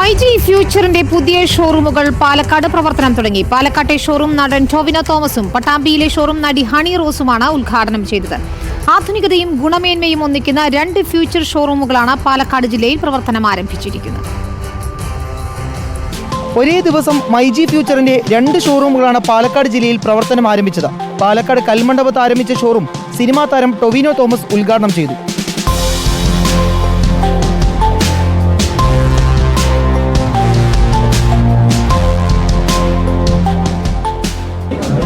മൈജി ഫ്യൂച്ചറിന്റെ പുതിയ ഷോറൂമുകൾ പാലക്കാട് പ്രവർത്തനം തുടങ്ങി. പാലക്കാട്ടെ ഷോറൂം നടൻ ടോവിനോ തോമസും പട്ടാമ്പിയിലെ ഷോറൂം നടി ഹണി റോസുമാണ് ഉദ്ഘാടനം ചെയ്തത്. ആധുനികതയും ഗുണമേന്മയും ഒന്നിക്കുന്ന രണ്ട് ഫ്യൂച്ചർ ഷോറൂമുകളാണ് പാലക്കാട് ജില്ലയിൽ പ്രവർത്തനം ആരംഭിച്ചിരിക്കുന്നത്. ഒരേ ദിവസം മൈജി ഫ്യൂച്ചറിന്റെ രണ്ട് ഷോറൂമുകളാണ് പാലക്കാട് ജില്ലയിൽ പ്രവർത്തനം ആരംഭിച്ചത്. പാലക്കാട് കൽമണ്ഡപത്ത് ആരംഭിച്ച ഷോറൂം സിനിമാ താരം ടൊവിനോ തോമസ് ഉദ്ഘാടനം ചെയ്തു.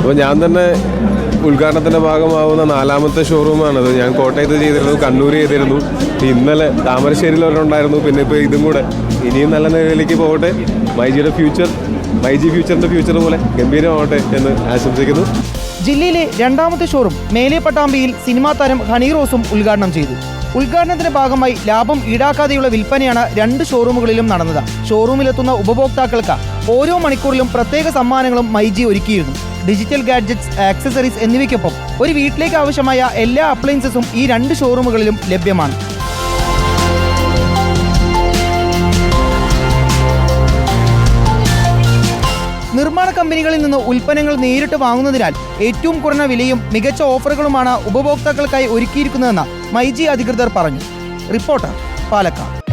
അപ്പോൾ ഞാൻ തന്നെ ഉദ്ഘാടനത്തിന്റെ ഭാഗമാവുന്ന നാലാമത്തെ ഷോറൂമാണത് ഞാൻ കോട്ടയത്ത് ചെയ്തിരുന്നു കണ്ണൂർ ചെയ്തിരുന്നു. ഇന്നലെ താമരശ്ശേരിയിൽ ഒരുണ്ടായിരുന്നു പിന്നെ ഇപ്പോൾ ഇതും കൂടെ. ഇനിയും നല്ല നിലയിലേക്ക് പോകട്ടെ. മൈജിയുടെ ഫ്യൂച്ചർ മൈജി ഫ്യൂച്ചറിന്റെ ഫ്യൂച്ചർ പോലെ ഗംഭീരമാവട്ടെ എന്ന് ആശംസിക്കുന്നു. ജില്ലയിലെ രണ്ടാമത്തെ ഷോറൂം മേലെ പട്ടാമ്പിയിൽ സിനിമാ താരം ഹണി റോസും ഉദ്ഘാടനം ചെയ്തു. ഉദ്ഘാടനത്തിന്റെ ഭാഗമായി ലാഭം ഈടാക്കാതെയുള്ള വിൽപ്പനയാണ് രണ്ട് ഷോറൂമുകളിലും നടന്നത്. ഷോറൂമിലെത്തുന്ന ഉപഭോക്താക്കൾക്ക് ഓരോ മണിക്കൂറിലും പ്രത്യേക സമ്മാനങ്ങളും മൈജി ഒരുക്കിയിരുന്നു. ഡിജിറ്റൽ ഗാഡ്ജറ്റ്സ് ആക്സസറീസ് എന്നിവയ്ക്കൊപ്പം ഒരു വീട്ടിലേക്ക് ആവശ്യമായ എല്ലാ അപ്ലയൻസസും ഈ രണ്ട് ഷോറൂമുകളിലും ലഭ്യമാണ്. നിർമ്മാണ കമ്പനികളിൽ നിന്ന് ഉൽപ്പന്നങ്ങൾ നേരിട്ട് വാങ്ങുന്നതിനാൽ ഏറ്റവും കുറഞ്ഞ വിലയും മികച്ച ഓഫറുകളുമാണ് ഉപഭോക്താക്കൾക്കായി ഒരുക്കിയിരിക്കുന്നതെന്ന് മൈജി അധികൃതർ പറഞ്ഞു. റിപ്പോർട്ടർ പാലക്കാട്.